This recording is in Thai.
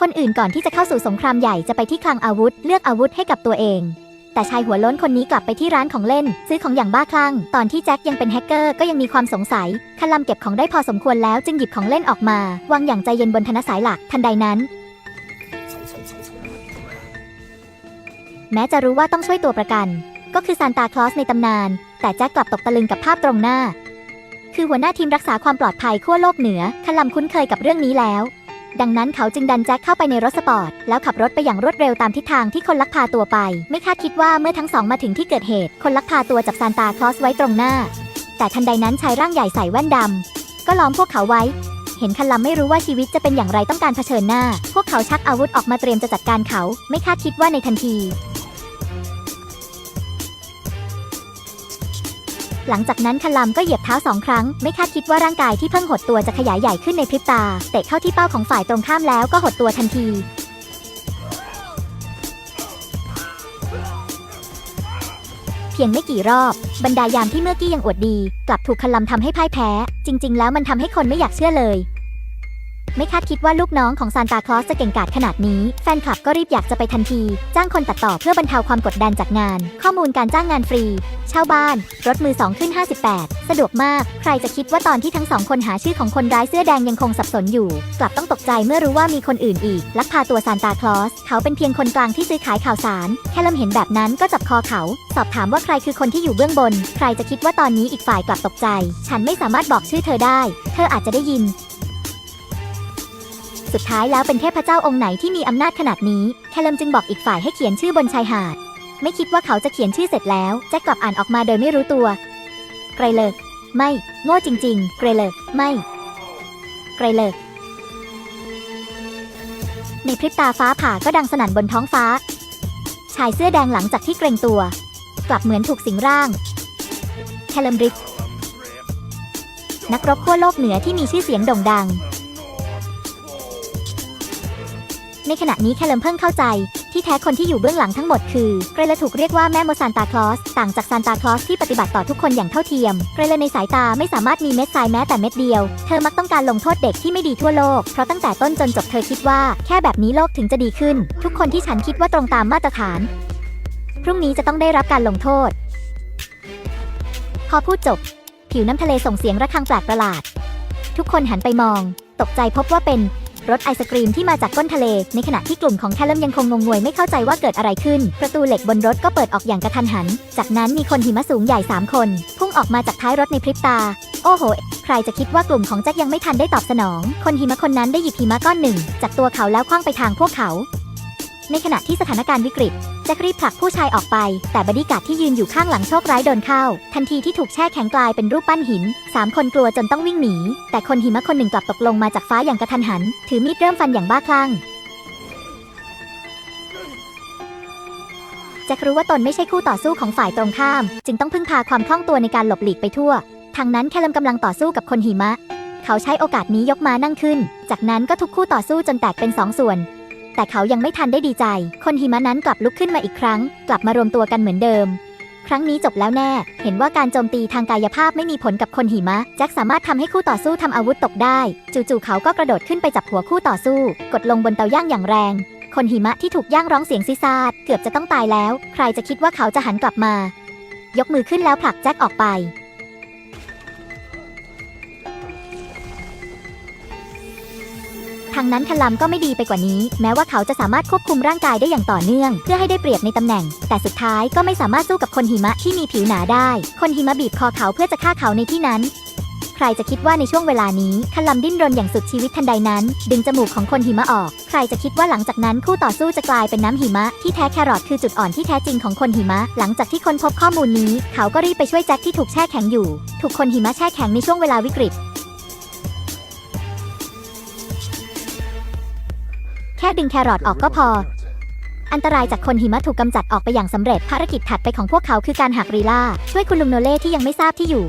คนอื่นก่อนที่จะเข้าสู่สงครามใหญ่จะไปที่คลังอาวุธ เลือกอาวุธให้กับตัวเอง แต่ชายหัวล้นคนนี้กลับไปที่ร้านของเล่น ซื้อของอย่างบ้าคลั่ง ตอนที่แจ็คยังเป็นแฮกเกอร์ก็ยังมีความสงสัยคันลำเก็บของได้พอสมควรแล้วจึงหยิบของเล่นออกมาวางอย่างใจเย็นบนธนสายหลักทันใดนั้น แม้จะรู้ว่าต้องช่วยตัวประกัน ก็คือซานตาคลอสในตำนาน แต่แจ็คกลับตกตะลึงกับภาพตรงหน้า คือหัวหน้าทีมรักษาความปลอดภัยขั้วโลกเหนือคันลำคุ้นเคยกับเรื่องนี้แล้ว ดังนั้นเขาจึงดันแจ็คเข้าไปในรถสปอร์ต แล้วขับรถไปอย่างรวดเร็วตามทิศทางที่คนลักพาตัวไป ไม่คาดคิดว่าเมื่อทั้งสองมาถึงที่เกิดเหตุ คนลักพาตัวจับซานตาคลอสไว้ตรงหน้า แต่ทันใดนั้นชายร่างใหญ่ใส่แว่นดำก็ล้อมพวกเขาไว้ เห็นคันลำไม่รู้ว่าชีวิตจะเป็นอย่างไรต้องการเผชิญหน้า พวกเขาชักอาวุธออกมาเตรียมจะจัดการเขา ไม่คาดคิดว่าในทันที หลังจากนั้นคันลำก็เหยียบเท้าสองครั้ง ไม่คาดคิดว่าร่างกายที่เพิ่งหดตัวจะขยายใหญ่ขึ้นในพริบตา เตะเข้าที่เป้าของฝ่ายตรงข้ามแล้วก็หดตัวทันทีเพียงไม่กี่รอบ บรรดายามที่เมื่อกี้ยังอวดดี กลับถูกคันลำทำให้พ่ายแพ้ จริง ๆ แล้วมันทำให้คนไม่อยากเชื่อเลย ไม่คาดคิดว่าลูกน้องของซานตาคลอสจะเก่งกาจขนาดนี้ แฟนคลับก็รีบอยากจะไปทันที จ้างคนตัดต่อเพื่อบรรเทาความกดดันจากงาน ข้อมูลการจ้างงานฟรี เช่าบ้าน รถมือ2ขึ้น 58 สะดวกมาก ใครจะคิดว่าตอนที่ทั้งสองคนหาชื่อของคนร้ายเสื้อแดงยังคงสับสนอยู่ กลับต้องตกใจเมื่อรู้ว่ามีคนอื่นอีก ลักพาตัวซานตาคลอส เขาเป็นเพียงคนกลางที่ซื้อขายข่าวสาร แค่ลำเห็นแบบนั้นก็จับคอเขา สอบถามว่าใครคือคนที่อยู่เบื้องบน ใครจะคิดว่าตอนนี้อีกฝ่ายกลับตกใจ ฉันไม่สามารถบอกชื่อเธอได้ เธออาจจะได้ยิน สุดท้ายแล้วเป็นเทพเจ้าองค์ไหนที่มีอำนาจขนาดนี้ แคลมจึงบอกอีกฝ่ายให้เขียนชื่อบนชายหาด ไม่คิดว่าเขาจะเขียนชื่อเสร็จแล้วแจ็คกลับอ่านออกมาโดยไม่รู้ตัวไกรเลิกไม่ โง่จริงๆไกรเลิกไม่ไกรเลิกในพริบตาฟ้าผ่าก็ดังสนั่นบนท้องฟ้า ชายเสื้อแดงหลังจากที่เกรงตัว กลับเหมือนถูกสิงร่าง แคลมริกนักรบขั้วโลกเหนือที่มีชื่อเสียงโด่งดัง ในขณะนี้แคลมเพิ่งเข้าใจ ที่แท้คนที่อยู่เบื้องหลังทั้งหมดคือเกรเลถูกเรียกว่าแม่โมซานตาคลอส ต่างจากซานตาคลอสที่ปฏิบัติต่อทุกคนอย่างเท่าเทียม เกรเลในสายตาไม่สามารถมีเม็ดทรายแม้แต่เม็ดเดียว เธอมักต้องการลงโทษเด็กที่ไม่ดีทั่วโลก เพราะตั้งแต่ต้นจนจบเธอคิดว่าแค่แบบนี้โลกถึงจะดีขึ้น ทุกคนที่ฉันคิดว่าตรงตามมาตรฐาน พรุ่งนี้จะต้องได้รับการลงโทษ พอพูดจบ ผิวน้ำทะเลส่งเสียงระฆังแปลกประหลาด ทุกคนหันไปมอง ตกใจพบว่าเป็น รถไอศกรีมที่มาจากก้นทะเล ในขณะที่กลุ่มของแคลมยังคงงงงวยไม่เข้าใจว่าเกิดอะไรขึ้น ประตูเหล็กบนรถก็เปิดออกอย่างกระทันหัน จากนั้นมีคนหิมะสูงใหญ่ 3 คน พุ่งออกมาจากท้ายรถในพริบตา โอ้โห ใครจะคิดว่ากลุ่มของแจ็คยังไม่ทันได้ตอบสนอง คนหิมะคนนั้นได้หยิบหิมะก้อนหนึ่ง จากตัวเขาแล้วคว้างไปทางพวกเขา ในขณะที่สถานการณ์วิกฤต จ็ครีบผลักผู้ชายออกไป แต่บอดี้การ์ดที่ยืนอยู่ข้างหลังโชคร้ายโดนเข้า ทันทีที่ถูกแช่แข็งกลายเป็นรูปปั้นหินสามคนกลัวจนต้องวิ่งหนี แต่คนหิมะคนหนึ่งกลับตกลงมาจากฟ้าอย่างกระทันหัน ถือมีดเริ่มฟันอย่างบ้าคลั่งแจ็ครู้ว่าตนไม่ใช่คู่ต่อสู้ของฝ่ายตรงข้าม จึงต้องพึ่งพาความคล่องตัวในการหลบหลีกไปทั่ว ทางนั้นแคลมกำลังต่อสู้กับคนหิมะ เขาใช้โอกาสนี้ยกมานั่งขึ้น จากนั้นก็ทุกคู่ต่อสู้จนแตกเป็นสองส่วน แต่เขายังไม่ทันได้ดีใจ คนหิมะนั้นกลับลุกขึ้นมาอีกครั้ง กลับมารวมตัวกันเหมือนเดิม ครั้งนี้จบแล้วแน่ เห็นว่าการโจมตีทางกายภาพไม่มีผลกับคนหิมะ แจ็คสามารถทำให้คู่ต่อสู้ทำอาวุธตกได้ จู่ๆเขาก็กระโดดขึ้นไปจับหัวคู่ต่อสู้ กดลงบนเตาย่างอย่างแรง คนหิมะที่ถูกย่างร้องเสียงซิซาดเกือบจะต้องตายแล้ว ใครจะคิดว่าเขาจะหันกลับมา ยกมือขึ้นแล้วผลักแจ็คออกไปางนั้นคันลำก็ไม่ดีไปกว่านี้ แม้ว่าเขาจะสามารถควบคุมร่างกายได้อย่างต่อเนื่อง เพื่อให้ได้เปรียบในตำแหน่ง แต่สุดท้ายก็ไม่สามารถสู้กับคนหิมะที่มีผิวหนาได้ คนหิมะบีบคอเขาเพื่อจะฆ่าเขาในที่นั้นใครจะคิดว่าในช่วงเวลานี้คันลำดิ้นรนอย่างสุดชีวิตทันใดนั้น ดึงจมูกของคนหิมะออก ใครจะคิดว่าหลังจากนั้นคู่ต่อสู้จะกลายเป็นน้ำหิมะ ที่แท้แครอทคือจุดอ่อนที่แท้จริงของคนหิมะ หลังจากที่คนพบข้อมูลนี้ เขาก็รีบไปช่วยแจ็คที่ถูกแช่แข็งอยู่ ถูกคนหิมะแช่แข็งในช่วงเวลาวิกฤต ดึงแครอทออกก็พอ อันตรายจากคนหิมะถูกกำจัดออกไปอย่างสำเร็จภารกิจถัดไปของพวกเขาคือการหักรีล่าช่วยคุณลุงโนเล่ที่ยังไม่ทราบที่อยู่